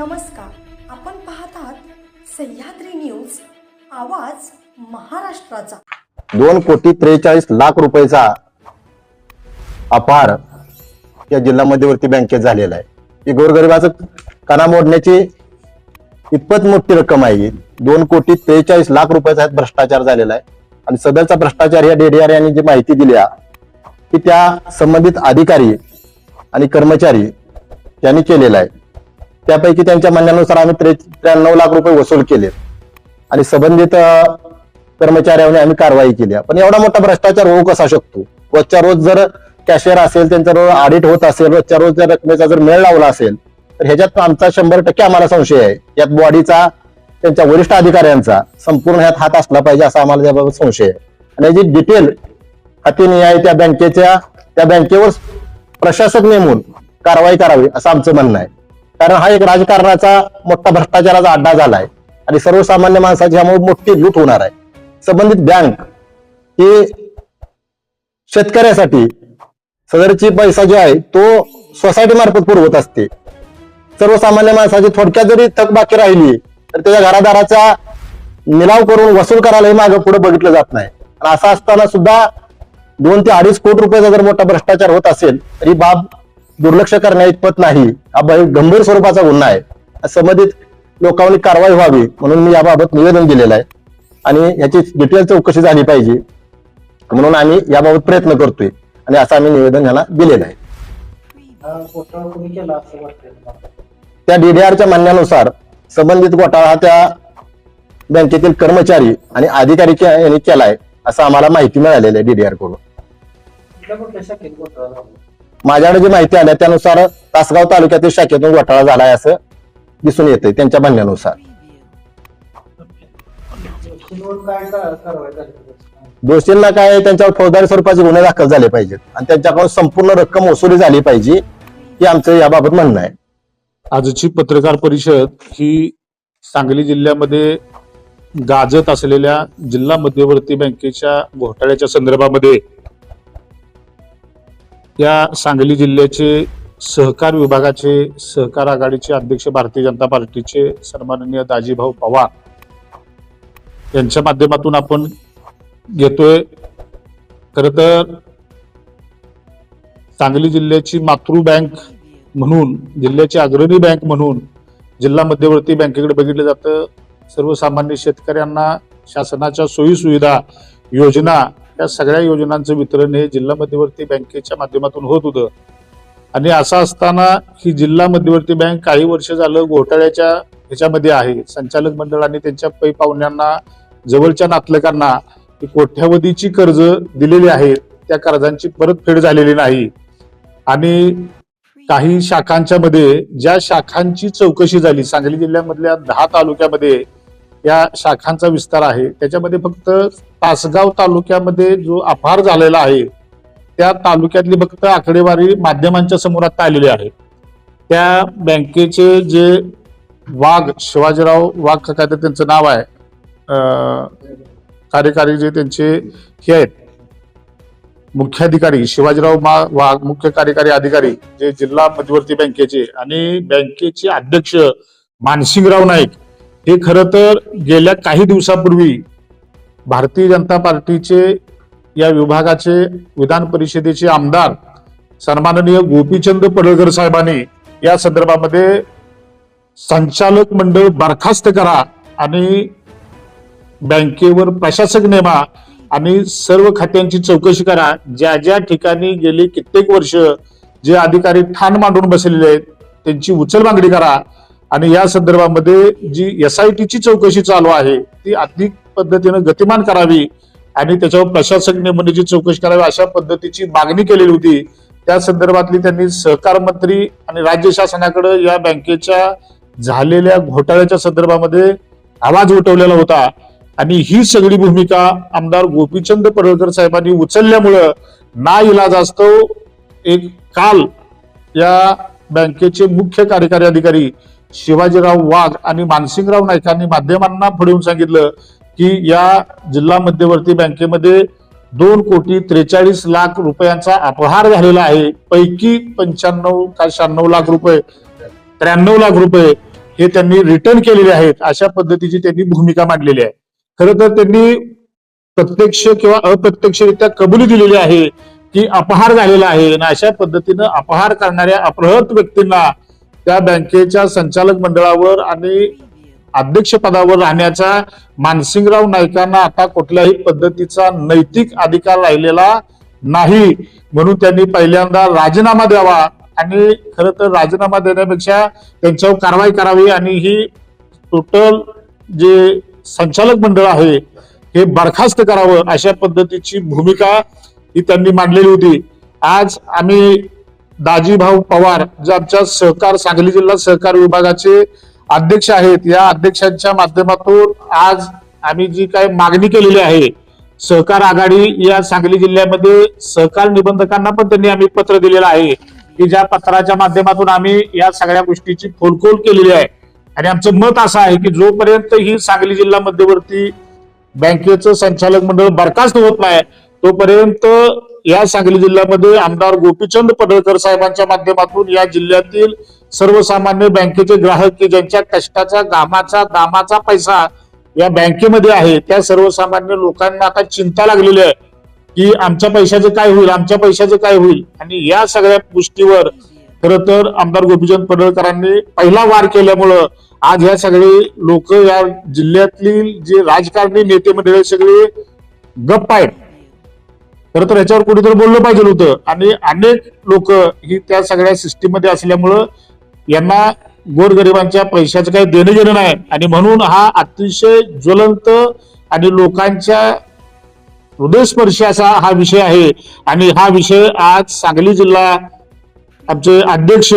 नमस्कार. आपण पाहत आहात सह्याद्री न्यूज आवाज महाराष्ट्राचा. दोन कोटी त्रेचाळीस लाख रुपयाचा अपार या जिल्हा मध्यवर्ती बँकेत झालेला आहे. ही गोरगरिबाचं कणा मोडण्याची इतपत मोठी रक्कम आहे दोन कोटी त्रेचाळीस लाख रुपयाचा भ्रष्टाचार झालेला आहे. आणि सदरचा भ्रष्टाचार या डेडीआर यांनी जी माहिती दिली आहे, की त्या संबंधित अधिकारी आणि कर्मचारी यांनी केलेला आहे. त्यापैकी त्यांच्या म्हणण्यानुसार आम्ही त्र्याण्णव लाख रुपये वसूल केले. आणि संबंधित कर्मचाऱ्यांनी आम्ही कारवाई केली. पण एवढा मोठा भ्रष्टाचार होऊ कसा शकतो? रोजच्या रोज जर कॅशियर असेल त्यांचा रोज ऑडिट होत असेल रोजच्या रोज जर रकमेचा जर मेळ लावला असेल तर ह्याच्यात आमचा शंभर टक्के आम्हाला संशय आहे. यात बॉडीचा त्यांच्या वरिष्ठ अधिकाऱ्यांचा संपूर्ण ह्यात हात असला पाहिजे असा आम्हाला त्याबाबत संशय आहे. आणि याची डिटेल हातीनिहाय त्या बँकेच्या त्या बँकेवर प्रशासक नेमून कारवाई करावी असं आमचं म्हणणं आहे. कारण हा एक राजकारणाचा मोठा भ्रष्टाचाराचा अड्डा झाला आहे आणि सर्वसामान्य माणसाची ह्यामुळे मोठी लूट होणार आहे. संबंधित बँक ही शेतकऱ्यासाठी सदरची पैसा जो आहे तो सोसायटी मार्फत पुरवत असते. सर्वसामान्य माणसाची थोडक्यात जरी थकबाकी राहिली तर त्याच्या घरादाराचा निलाव करून वसूल करायलाही मागं पुढे बघितलं जात नाही. आणि असं असताना सुद्धा दोन ते अडीच कोटी रुपयाचा जर मोठा भ्रष्टाचार होत असेल तर ही बाब दुर्लक्ष करण्या इतपत नाही. हा गंभीर स्वरूपाचा गुन्हा आहे. संबंधित लोकांनी कारवाई व्हावी म्हणून मी याबाबत निवेदन दिलेलं आहे. आणि याची डिटेल चौकशी झाली पाहिजे म्हणून आम्ही याबाबत प्रयत्न करतोय. आणि असं आम्ही निवेदन ह्याला दिलेलं आहे. त्या डीडीआरच्या म्हणण्यानुसार संबंधित घोटाळा हा त्या बँकेतील कर्मचारी आणि अधिकारी यांनी केलाय असं आम्हाला माहिती मिळालेली आहे डीडीआरकडून. माझ्याकडे जी माहिती आली त्यानुसार तासगाव तालुक्यातील शाखेतून घोटाळा झालाय असं दिसून येतंय त्यांच्या म्हणण्यानुसार. काय दोषींना काय त्यांच्यावर फौजदारी स्वरूपाचे गुन्हे दाखल झाले पाहिजेत. आणि त्यांच्याकडून संपूर्ण रक्कम वसुली झाली पाहिजे हे आमचं याबाबत म्हणणं आहे. आजची पत्रकार परिषद ही सांगली जिल्ह्यामध्ये गाजत असलेल्या जिल्हा मध्यवर्ती बँकेच्या घोटाळ्याच्या संदर्भामध्ये या सांगली जिल्ह्याचे सहकार विभागाचे सहकार आघाडीचे अध्यक्ष भारतीय जनता पार्टीचे सन्माननीय दाजीभाऊ पवार यांच्या माध्यमातून आपण घेतोय. खर तर सांगली जिल्ह्याची मातृ बँक म्हणून जिल्ह्याची अग्रणी बँक म्हणून जिल्हा मध्यवर्ती बँकेकडे बघितलं जातं सर्वसामान्य शेतकऱ्यांना शासनाच्या सोयी सुविधा योजना या सगळ्या योजनांचं वितरण हे जिल्हा मध्यवर्ती बँकेच्या माध्यमातून होत होतं. आणि असं असताना ही जिल्हा मध्यवर्ती बँक काही वर्ष झालं घोटाळ्याच्या ह्याच्यामध्ये आहे. संचालक मंडळ आणि त्यांच्या पै पाहुण्यांना जवळच्या नातलकांना कोट्यावधीची कर्ज दिलेली आहेत त्या कर्जांची परतफेड झालेली नाही. आणि काही शाखांच्या मध्ये ज्या शाखांची चौकशी झाली सांगली जिल्ह्यामधल्या दहा तालुक्यामध्ये या शाखांचा विस्तार आहे. त्याच्यामध्ये फक्त तासगाव तालुक्यामध्ये जो अपहार झालेला आहे त्या तालुक्यातली फक्त आकडेवारी माध्यमांच्या समोर आता आलेली आहे. त्या बँकेचे जे वाघ शिवाजीराव वाघ काय तर त्यांचं नाव आहे कार्यकारी जे त्यांचे हे आहेत मुख्याधिकारी शिवाजीराव मा वाघ मुख्य कार्यकारी अधिकारी जे जिल्हा मध्यवर्ती बँकेचे आणि बँकेचे अध्यक्ष मानसिंगराव नाईक हे खरं तर गेल्या काही दिवसापूर्वी भारतीय जनता पार्टीचे या विभागाचे विधान परिषदेचे आमदार सन्माननीय गोपीचंद पडळकर साहेबांनी या संदर्भामध्ये संचालक मंडळ बरखास्त करा आणि बँकेवर प्रशासक नेमा आणि सर्व खात्यांची चौकशी करा. ज्या ज्या ठिकाणी गेली कित्येक वर्ष जे अधिकारी ठाण मांडून बसलेले आहेत त्यांची उचल मागणी करा. आणि या संदर्भामध्ये जी एस आय टीची चौकशी चालू आहे ती अधिक पद्धतीनं गतिमान करावी आणि त्याच्यावर प्रशासक नेमणुकीची म्हणजे चौकशी करावी अशा पद्धतीची मागणी केलेली होती त्या संदर्भातली त्यांनी सहकार मंत्री आणि राज्य शासनाकडे या बँकेच्या झालेल्या घोटाळ्याच्या संदर्भामध्ये आवाज उठवलेला होता. आणि ही सगळी भूमिका आमदार गोपीचंद पडळकर साहेबांनी उचलल्यामुळं ना इलाज असतो. एक काल या बँकेचे मुख्य कार्यकारी अधिकारी शिवाजीराव वाघ आणि मानसिंगराव नाईकांनी माध्यमांना पुढे सांगितलं की या जिल्हा मध्यवर्ती बँकेमध्ये दोन कोटी त्रेचाळीस लाख रुपयांचा अपहार झालेला आहे. पैकी पंच्याण्णव का शहाण्णव लाख रुपये त्र्याण्णव लाख रुपये हे त्यांनी रिटर्न केलेले आहेत. अशा पद्धतीची त्यांनी भूमिका मांडलेली आहे. खरं तर त्यांनी प्रत्यक्ष किंवा अप्रत्यक्षरित्या कबुली दिलेली आहे की अपहार झालेला आहे. आणि अशा पद्धतीनं अपहार करणाऱ्या अपहृत व्यक्तींना त्या बँकेच्या संचालक मंडळावर आणि अध्यक्षपदावर राहण्याचा मानसिंगराव नाईकांना आता कुठल्याही पद्धतीचा नैतिक अधिकार राहिलेला नाही. म्हणून त्यांनी पहिल्यांदा राजीनामा द्यावा आणि खरं तर राजीनामा देण्यापेक्षा त्यांच्यावर कारवाई करावी आणि ही टोटल जे संचालक मंडळ आहे हे बरखास्त करावं अशा पद्धतीची भूमिका ही त्यांनी मांडलेली होती. आज आम्ही दाजीभाऊ पवार जे आमच्या सहकार सांगली जिल्हा सहकार विभागाचे अध्यक्ष आहेत या अध्यक्षांच्या माध्यमातून आज आम्ही जी काय मागणी केलेली आहे सहकार आघाडी या सांगली जिल्ह्यामध्ये सहकार निबंधकांना पण त्यांनी आम्ही पत्र दिलेलं आहे की ज्या पत्राच्या माध्यमातून आम्ही या सगळ्या गोष्टीची फोडखोल केलेली आहे. आणि आमचं मत असं आहे की जोपर्यंत ही सांगली जिल्हा मध्यवर्ती बँकेचं संचालक मंडळ बरखास्त होत नाही तोपर्यंत या सांगली जिल्ह्यामध्ये आमदार गोपीचंद पडळकर साहेबांच्या माध्यमातून या जिल्ह्यातील सर्वसामान्य बँकेचे ग्राहक की ज्यांच्या कष्टाचा घामाचा दामाचा पैसा या बँकेमध्ये आहे त्या सर्वसामान्य लोकांना आता चिंता लागलेली आहे की आमच्या पैशाचं काय होईल आमच्या पैशाचं काय होईल? आणि या सगळ्या गोष्टीवर खरं तर आमदार गोपीचंद पडळकरांनी पहिला वार केल्यामुळं आज ह्या सगळे लोक या जिल्ह्यातील जे राजकारणी नेते मंडळी सगळे गप्प आहेत. खरं तर याच्यावर कुठेतरी बोललं पाहिजे होतं. आणि अनेक लोक ही त्या सगळ्या सिस्टीममध्ये असल्यामुळं यांना गोरगरिबांच्या पैशाचं काही देणं घेणं नाही. आणि म्हणून हा अतिशय ज्वलंत आणि लोकांच्या हृदयस्पर्शी असा हा विषय आहे. आणि हा विषय आज सांगली जिल्हा आमचे अध्यक्ष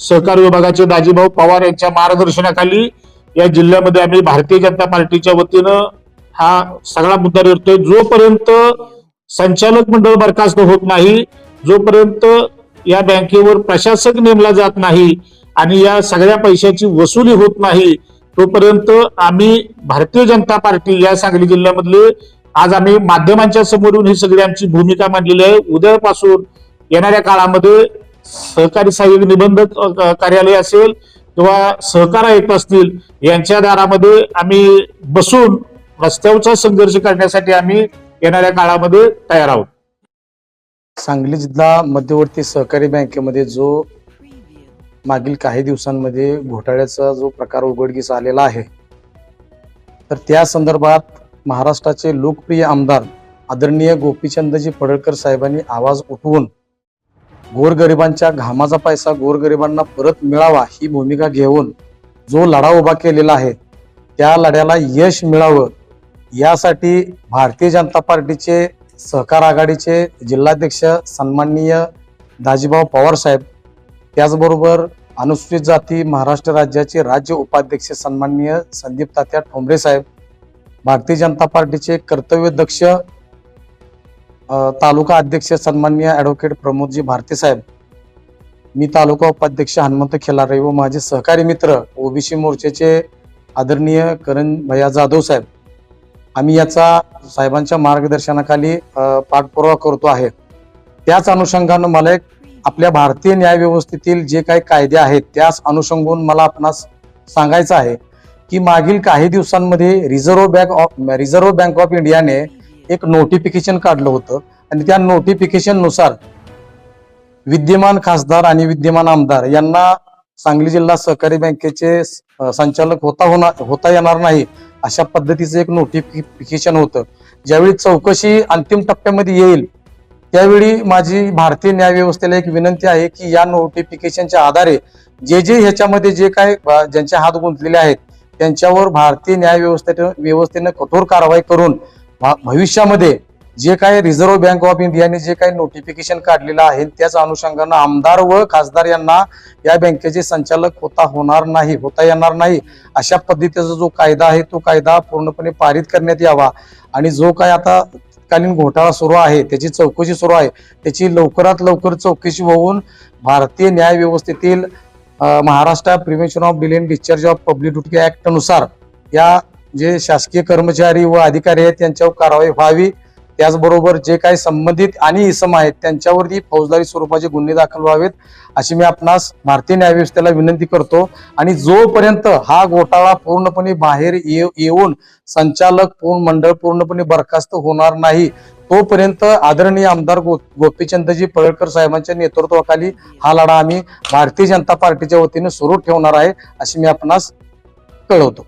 सहकार विभागाचे दाजीभाऊ पवार यांच्या मार्गदर्शनाखाली या जिल्ह्यामध्ये आम्ही भारतीय जनता पार्टीच्या वतीनं हा सगळा मुद्दा करतोय जोपर्यंत संचालक मंडळ बरखास्त होत नाही जोपर्यंत या बँकेवर प्रशासक नेमला जात नाही आणि या सगळ्या पैशाची वसुली होत नाही तोपर्यंत आम्ही भारतीय जनता पार्टी या सांगली जिल्ह्यामधले आज आम्ही माध्यमांच्या समोरून ही सगळी आमची भूमिका मांडलेली आहे. उद्यापासून येणाऱ्या काळामध्ये सहकारी सहाय्यक निबंधक कार्यालय असेल किंवा सहकार आयुक्त असतील यांच्या दारामध्ये आम्ही बसून रस्त्यावरचा संघर्ष करण्यासाठी आम्ही येणाऱ्या काळामध्ये तयार आहोत. सांगली जिल्हा मध्यवर्ती सहकारी बँकेमध्ये जो मागील काही दिवसांमध्ये घोटाळ्याचा जो प्रकार उघडकीस आलेला आहे तर त्या संदर्भात महाराष्ट्राचे लोकप्रिय आमदार आदरणीय गोपीचंदजी पडळकर साहेबांनी आवाज उठवून गोरगरिबांच्या घामाचा पैसा गोरगरिबांना परत मिळावा ही भूमिका घेऊन जो लढा उभा केलेला आहे त्या लढ्याला यश मिळावं यासाठी भारतीय जनता पार्टीचे सहकार आघाडीचे जिल्हाध्यक्ष सन्माननीय दाजीभाऊ पवार साहेब त्याचबरोबर अनुसूचित जाती महाराष्ट्र राज्याचे राज्य उपाध्यक्ष सन्माननीय संदीप तात्या ठोंबरे साहेब भारतीय जनता पार्टीचे कर्तव्यदक्ष तालुका अध्यक्ष सन्माननीय ॲडव्होकेट प्रमोदजी भारती साहेब मी तालुका उपाध्यक्ष हनुमंत खिलारे व माझे सहकारी मित्र ओबीसी मोर्चाचे आदरणीय करण भैया जाधव साहेब आम्ही याचा साहेबांच्या मार्गदर्शनाखाली पाठपुरावा करतो आहे. त्याच अनुषंगानं मला एक आपल्या भारतीय न्याय व्यवस्थेतील जे काही कायदे आहेत त्याच अनुषंगून मला आपणास सांगायचं आहे की मागील काही दिवसांमध्ये reserve bank of reserve bank of इंडियाने एक नोटिफिकेशन काढलं होतं. आणि त्या नोटिफिकेशननुसार विद्यमान खासदार आणि विद्यमान आमदार यांना सांगली जिल्हा सहकारी बँकेचे संचालक होता होणार होता येणार नाही. अशा पद्धतीचं एक नोटिफिकेशन होतं. ज्यावेळी चौकशी अंतिम टप्प्यामध्ये येईल त्यावेळी माझी भारतीय न्याय व्यवस्थेला एक विनंती आहे की या नोटिफिकेशनच्या आधारे जे जे ह्याच्यामध्ये जे काय ज्यांचे हात गुंतलेले आहेत त्यांच्यावर भारतीय न्याय व्यवस्थे व्यवस्थेनं कठोर कारवाई करून भा- भविष्यामध्ये जे काय रिझर्व्ह बँक ऑफ इंडियाने जे काही नोटिफिकेशन काढलेलं आहे त्याच अनुषंगानं आमदार व खासदार यांना या बँकेचे संचालक होता होणार नाही होता येणार नाही. अशा पद्धतीचा जो कायदा आहे तो कायदा पूर्णपणे पारित करण्यात यावा. आणि जो काय आता तत्कालीन घोटाळा सुरू आहे त्याची चौकशी सुरू आहे त्याची लवकरात लवकर चौकशी होऊन भारतीय न्याय व्यवस्थेतील Maharashtra prevention of delay in discharge of public duty ऍक्टनुसार या जे शासकीय कर्मचारी व अधिकारी आहेत त्यांच्यावर कारवाई व्हावी. त्याचबरोबर जे काही संबंधित आणि इसम आहेत त्यांच्यावरती फौजदारी स्वरूपाचे गुन्हे दाखल व्हावेत अशी मी आपणास भारतीय न्यायव्यवस्थेला विनंती करतो. आणि जोपर्यंत हा घोटाळा पूर्णपणे बाहेर ये- येऊन संचालक पूर्ण मंडळ पूर्णपणे बरखास्त होणार नाही तोपर्यंत आदरणीय आमदार गो गोपीचंदजी पळकर साहेबांच्या नेतृत्वाखाली हा लढा आम्ही भारतीय जनता पार्टीच्या वतीने सुरू ठेवणार आहे अशी मी आपणास कळवतो.